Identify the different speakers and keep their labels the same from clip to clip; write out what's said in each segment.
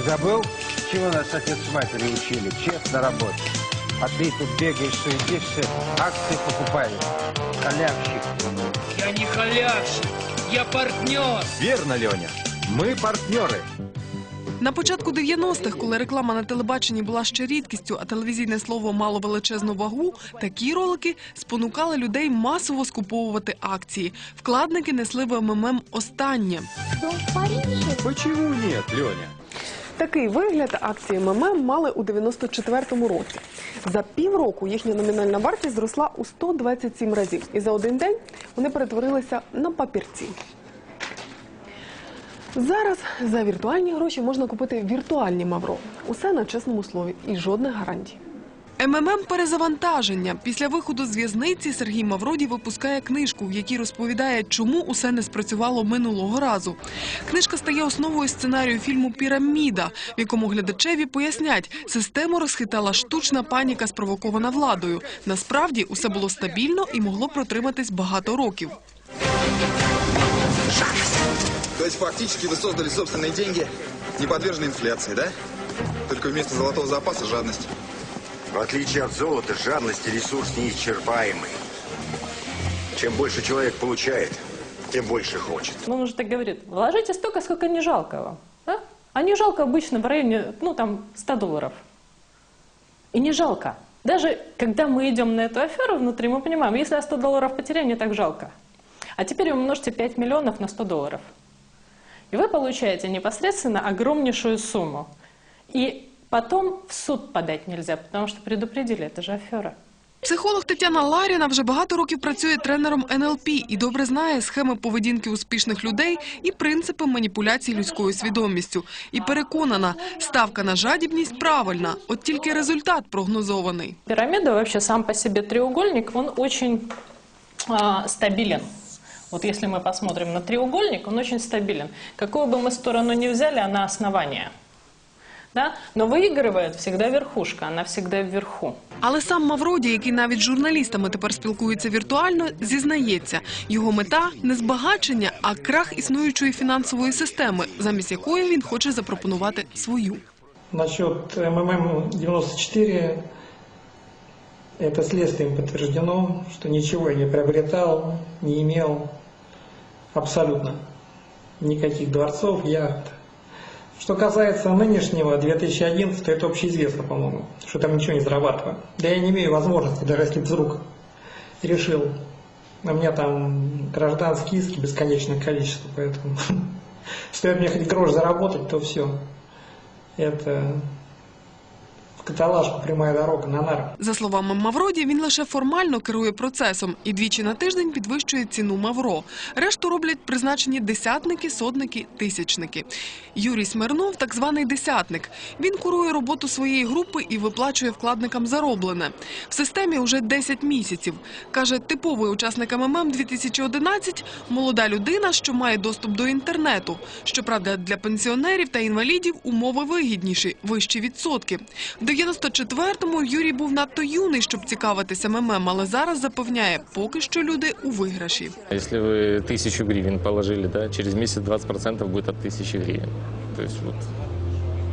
Speaker 1: Ты забыл, чего нас отец с матерью учили? Честно работать. А ты тут бегаешь, суетишься, акции покупаешь. Халявщик.
Speaker 2: Я не халявщик, я партнер.
Speaker 3: Вірно, Льоня. Ми партнери.
Speaker 4: На початку 90-х, коли реклама на телебаченні була ще рідкістю, а телевізійне слово мало величезну вагу, такі ролики спонукали людей масово скуповувати акції. Вкладники несли в МММ останнє.
Speaker 3: Почему нет, Льоня?
Speaker 4: Такий вигляд акції МММ мали у 94-му році. За півроку їхня номінальна вартість зросла у 127 разів, і за один день вони перетворилися на папірці. Зараз за віртуальні гроші можна купити віртуальні мавро. Усе на чесному слові і жодних гарантій. МММ перезавантаження. Після виходу з в'язниці Сергій Мавроді випускає книжку, в якій розповідає, чому усе не спрацювало минулого разу. Книжка стає основою сценарію фільму Піраміда, в якому глядачеві пояснять, систему розхитала штучна паніка, спровокована владою. Насправді усе було стабільно і могло протриматись багато років.
Speaker 5: То есть фактически вы создали собственные деньги, не подвержены инфляции, да? Только вместо золотого запаса жадность.
Speaker 6: В отличие от золота, жадность и ресурс неисчерпаемый. Чем больше человек получает, тем больше хочет.
Speaker 7: Ну, он же так говорит, вложите столько, сколько не жалко вам. Да? А не жалко обычно в районе, ну, там, 100 долларов. И не жалко. Даже когда мы идем на эту аферу внутри, мы понимаем, если я 100 долларов потеряю, мне так жалко. А теперь умножьте 5 миллионов на 100 долларов. И вы получаете непосредственно огромнейшую сумму. И потом в суд подать нельзя, потому что предупредили, это же афера.
Speaker 4: Психолог Тетяна Ларіна вже багато років працює тренером НЛП і добре знає схеми поведінки успішних людей і принципи маніпуляції людською свідомістю. І переконана, ставка на жадібність правильна, от тільки результат прогнозований.
Speaker 7: Пирамида вообще сам по себе треугольник, он очень а, стабилен. Вот если мы посмотрим на треугольник, он очень стабилен. Какую бы мы сторону ни взяли, она основание. Да? Но выигрывает всегда верхушка, она всегда вверху.
Speaker 4: Але сам Мавроді, який навіть з журналістами тепер спілкується віртуально, зізнається, його мета не збагачення, а крах існуючої фінансової системи, замість якої він хоче запропонувати свою.
Speaker 8: Насчет МММ-94, это следствием подтверждено, что ничего я не приобретал, не имел абсолютно никаких дворцов, яхт. Что касается нынешнего 2011, то это общеизвестно, по-моему, что там ничего не зарабатываю. Да я не имею возможности, даже если вдруг решил. У меня там гражданские иски бесконечное количество, поэтому стоит мне хоть грош заработать, то все. Это каталажку прямая дорога на нарах.
Speaker 4: За словами Мавроді, він лише формально керує процесом і двічі на тиждень підвищує ціну Мавро. Решту роблять призначені десятники, сотники, тисячники. Юрій Смирнов – так званий десятник. Він курує роботу своєї групи і виплачує вкладникам зароблене. В системі уже 10 місяців. Каже, типовий учасник МММ 2011 – молода людина, що має доступ до інтернету. Щоправда, для пенсіонерів та інвалідів умови вигідніші – вищі відсотки. В 94-му Юрій був надто юний, щоб цікавитися МММ, але зараз запевняє, поки що люди у виграші.
Speaker 9: Если вы тысячу гривен положили, да, через месяц 20% будет от тысячи гривен. То есть вот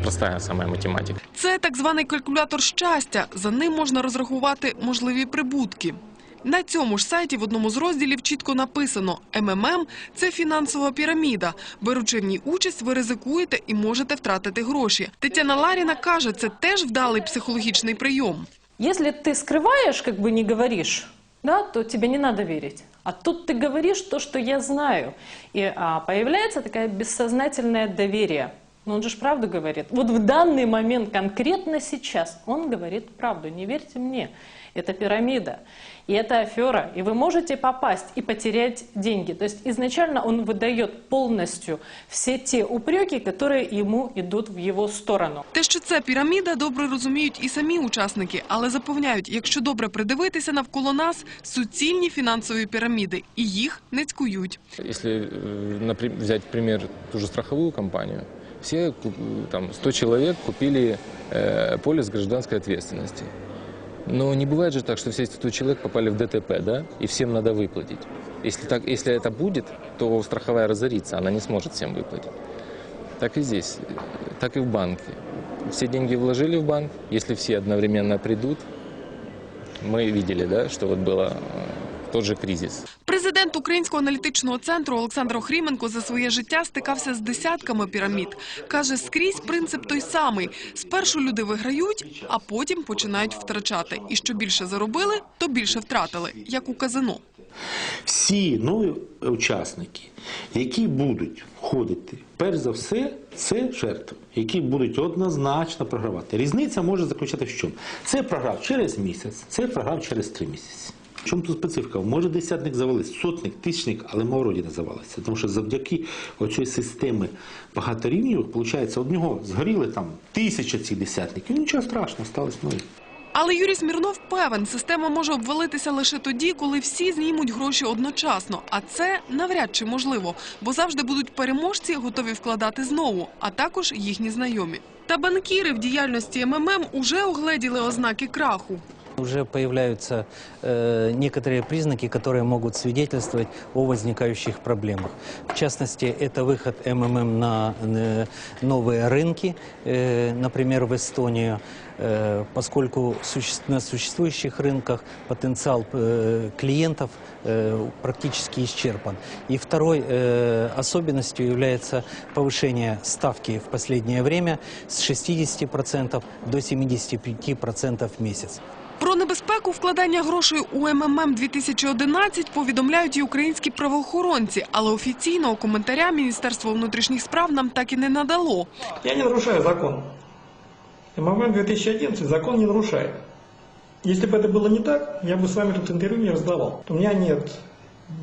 Speaker 9: простая самая математика.
Speaker 4: Це так званий калькулятор щастя. За ним можна розрахувати можливі прибутки. На цьому ж сайті в одному з розділів чітко написано «МММ – це фінансова піраміда. Беручи в ній участь, ви ризикуєте і можете втратити гроші. Тетяна Ларіна каже, це теж вдалий психологічний прийом.
Speaker 7: Если ты скрываешь, как бы не говоришь, да, то тебе не надо верить. А тут ты говоришь то, что я знаю. И а, появляется такое бессознательное доверие. Но он же ж правду говорит. Вот в данный момент, конкретно сейчас, он говорит правду. Не верьте мне. Это пирамида. И это афера. И вы можете попасть и потерять деньги. То есть изначально он выдает полностью все те упреки, которые ему идут в его сторону.
Speaker 4: Те, що це піраміда, добре розуміють і самі учасники, але запевняють, якщо добре придивитися навколо нас, суцільні фінансові піраміди, і їх не цькують.
Speaker 9: Если э, напри- взять пример ту же страховую компанию, все там 100 человек купили э, полис гражданской ответственности. Но не бывает же так, что все эти 100 человек попали в ДТП, да, и всем надо выплатить. Если, так, если это будет, то страховая разорится, она не сможет всем выплатить. так и здесь, так и в банке. Все деньги вложили в банк, если все одновременно придут, мы видели, да, что вот было э, тот же кризис.
Speaker 4: Президент Українського аналітичного центру Олександр Охріменко за своє життя стикався з десятками пірамід. Каже, скрізь принцип той самий. Спершу люди виграють, а потім починають втрачати. І що більше заробили, то більше втратили, як у казино.
Speaker 10: всі нові учасники, які будуть входити, перш за все, це жертви, які будуть однозначно програвати. Різниця може заключати в чому? Це програв через місяць, це програв через три місяці. В чому тут специфіка? Може десятник завалиться, сотник, тисячник, але мавроді не завалиться. Тому що завдяки оцій системи багаторівнів, виходить, од нього згоріли там тисяча цих десятників. Ну, Нічого страшного, сталося нові.
Speaker 4: Але Юрій Смірнов певен, система може обвалитися лише тоді, коли всі знімуть гроші одночасно. А це навряд чи можливо, бо завжди будуть переможці, готові вкладати знову, а також їхні знайомі. Та банкіри в діяльності МММ уже огледіли ознаки краху.
Speaker 11: Уже появляются э, некоторые признаки, которые могут свидетельствовать о возникающих проблемах. В частности, это выход МММ на э, новые рынки, э, например, в Эстонию, э, поскольку суще- на существующих рынках потенциал э, клиентов э, практически исчерпан. И второй э, особенностью является повышение ставки в последнее время с 60% до 75% в месяц.
Speaker 4: Про небезпеку вкладання грошей у МММ 2011 повідомляють і українські правоохоронці, але офіційного коментаря Міністерство внутрішніх справ нам так і не надало.
Speaker 8: Я не нарушаю закон. МММ 2011 закон не нарушает. Если бы это было не так, я бы с вами тут интервью не раздавал. У меня нет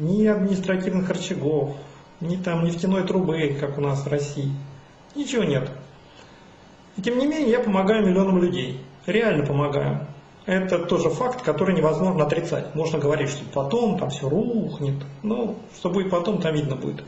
Speaker 8: ни административных рычагов, ни там нефтяной трубы, как у нас в России. Ничего нет. И тем не менее я помогаю миллионам людей. Реально помогаю. Это тоже факт, который невозможно отрицать. Можно говорить, что потом там все рухнет. Но что будет потом, там видно будет.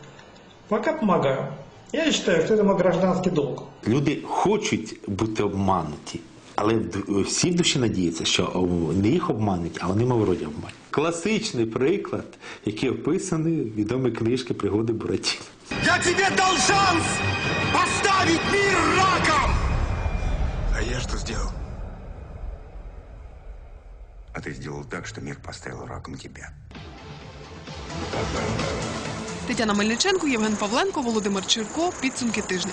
Speaker 8: Пока помогаю. Я считаю, что это мой гражданский долг.
Speaker 10: Люди хочуть бути обмануті, але в- всі в душі надіються, що о, не їх обмануть, а вони мавроді обмануть. Класичний приклад, який описаний в відомій книжці Пригоди Буратіно.
Speaker 6: Я тебе дал шанс поставить мир так, что мир поставил раком тебя.
Speaker 4: Тетяна Мельниченко, Євген Павленко, Володимир Чирко. Підсумки тижня.